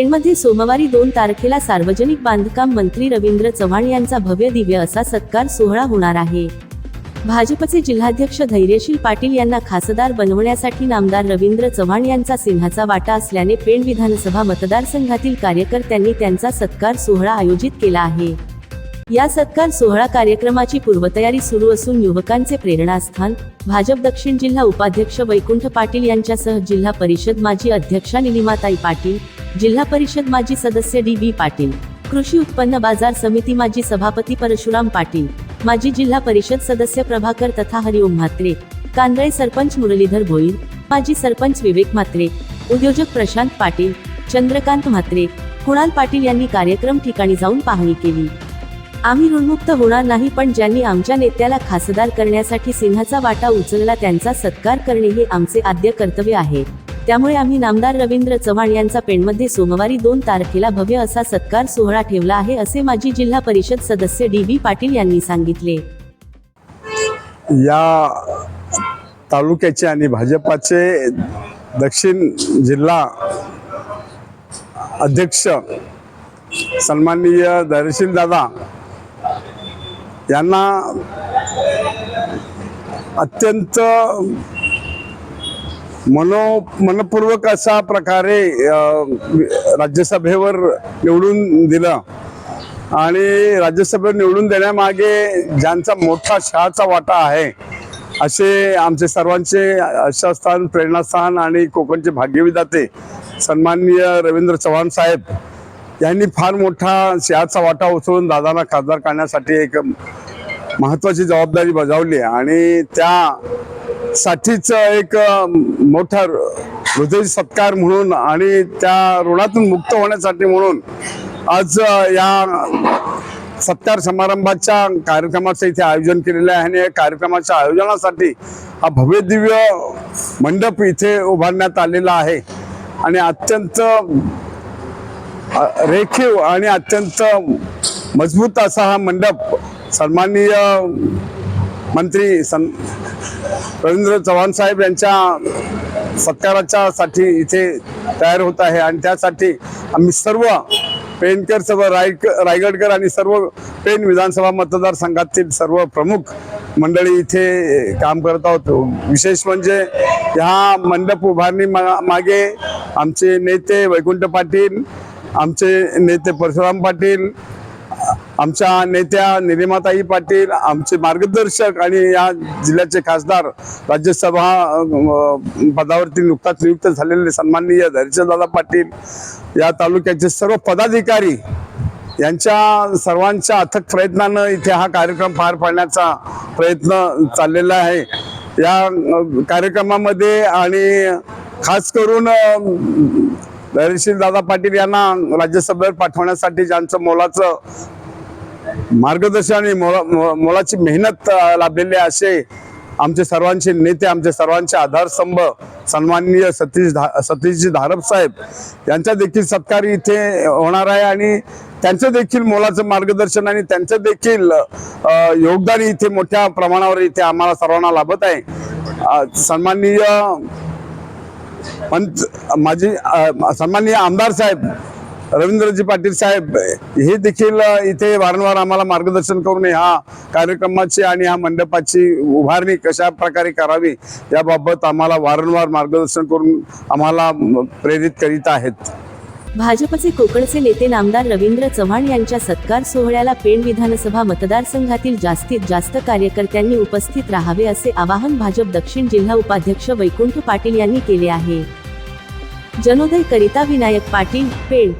पेणमध्ये सोमवारी दोन तारखेला सार्वजनिक बांधकाम मंत्री रवींद्र चव्हाण यांचा भव्य दिव्य असा सत्कार सोहळा होणार आहे. भाजपचे जिल्हाध्यक्ष धैर्यशील पाटील यांना खासदार बनवण्यासाठी नामदार रवींद्र चव्हाण यांचा सिंहाचा वाटा असल्याने पेण विधानसभा मतदारसंघातील कार्यकर्त्यांनी त्यांचा सत्कार सोहळा आयोजित केला आहे. या सत्कार सोहळा कार्यक्रमाची पूर्वतयारी सुरू असून युवकांचे प्रेरणास्थान भाजप दक्षिण जिल्हा उपाध्यक्ष वैकुंठ पाटील यांच्यासह जिल्हा परिषद माजी अध्यक्षा निलिमाताई पाटील जिल्हा परिषद माजी सदस्य डी बी पाटील कृषी उत्पन्न बाजार समिती माजी सभापती परशुराम पाटील माजी जिल्हा परिषद सदस्य प्रभाकर तथा हरिओम म्हात्रे कांदळे सरपंच मुरलीधर भोईर माजी सरपंच विवेक म्हात्रे उद्योजक प्रशांत पाटील चंद्रकांत म्हात्रे कुणाल पाटील यांनी कार्यक्रम ठिकाणी जाऊन पाहणी केली. आम्ही ऋणमुक्त होणार नाही पण ज्यांनी आमच्या नेत्याला खासदार करण्यासाठी सिंहाचा वाटा उचलला त्यांचा सत्कार करणे हे आमचे आद्य कर्तव्य आहे. त्यामुळे आम्ही नामदार रवींद्र चव्हाण यांचा पेणमध्ये सोमवारी दोन तारखेला भव्य असा सत्कार सोहळा ठेवला आहे असे माजी जिल्हा परिषद सदस्य डी बी पाटील यांनी सांगितले. या तालुक्याचे आणि भाजपाचे दक्षिण जिल्हा अध्यक्ष सन्माननीय दादा यांना अत्यंत मनो मनपूर्वक अशा प्रकारे राज्यसभेवर निवडून दिलं. आणि राज्यसभेवर निवडून देण्यामागे ज्यांचा मोठा शहाचा वाटा आहे असे आमचे सर्वांचे आशास्थान प्रेरणास्थान आणि कोकणचे भाग्यविदाते सन्माननीय रवींद्र चव्हाण साहेब यांनी फार मोठा सिंहाचा वाटा उचलून दादांना खासदार करण्यासाठी एक महत्वाची जबाबदारी बजावली आहे. आणि त्यासाठीच एक मोठा हृदय सत्कार म्हणून आणि त्या ऋणातून मुक्त होण्यासाठी म्हणून आज या सत्कार समारंभाच्या कार्यक्रमाचं इथे आयोजन केलेलं आहे. आणि या कार्यक्रमाच्या आयोजनासाठी हा भव्य दिव्य मंडप इथे उभारण्यात आलेला आहे. आणि अत्यंत रेखीव आणि अत्यंत मजबूत असा हा मंडप सन्माननीय मंत्री सन रवींद्र चव्हाण साहेब यांच्या सत्काराच्या साठी इथे तयार होत आहे. आणि त्यासाठी आम्ही सर्व पेनकर सर्व रायक रायगडकर आणि सर्व पेण विधानसभा मतदारसंघातील सर्व प्रमुख मंडळी इथे काम करत आहोत. विशेष म्हणजे ह्या मंडप उभारणी मा- मागे आमचे नेते वैकुंठ पाटील आमचे नेते परशुराम पाटील आमच्या नेत्या निलिमाताई पाटील आमचे मार्गदर्शक आणि या जिल्ह्याचे खासदार राज्यसभा पदावरती नुकताच नियुक्त झालेले सन्माननीय धैर्यदादा पाटील या तालुक्याचे सर्व पदाधिकारी यांच्या सर्वांच्या अथक प्रयत्नानं इथे हा कार्यक्रम पार पाडण्याचा प्रयत्न चाललेला आहे. या कार्यक्रमामध्ये आणि खास करून धैर्यशील दादा पाटील यांना राज्यसभेवर पाठवण्यासाठी ज्यांचं मोलाचं मार्गदर्शन आणि मोला- मो- मोलाची मेहनत लाभलेले असे आमचे सर्वांचे नेते आमचे सर्वांचे आधारस्तंभ सन्माननीय सतीश धा सतीशजी धारप साहेब यांचा देखील सत्कार इथे होणार आहे आणि त्यांचं देखील मोलाचं मार्गदर्शन आणि त्यांचं देखील योगदान इथे मोठ्या प्रमाणावर इथे आम्हाला सर्वांना लाभत आहे. सन्माननीय पंच माझी सन्माननीय आमदार साहेब रवींद्रजी पाटील साहेब हे देखील इथे वारंवार आम्हाला मार्गदर्शन करून ह्या कार्यक्रमाची आणि ह्या मंडपाची उभारणी कशा प्रकारे करावी याबाबत आम्हाला वारंवार मार्गदर्शन करून आम्हाला प्रेरित करीत आहेत. भाजपचे कोकणचे नेते नामदार रवींद्र चव्हाण यांच्या सत्कार सोहळ्याला पेण विधानसभा मतदारसंघातील जास्तीत जास्त कार्यकर्त्यांनी उपस्थित राहावे असे आवाहन भाजप दक्षिण जिल्हा उपाध्यक्ष वैकुंठ पाटील यांनी केले आहे. जनोदय करिता विनायक पाटील पेण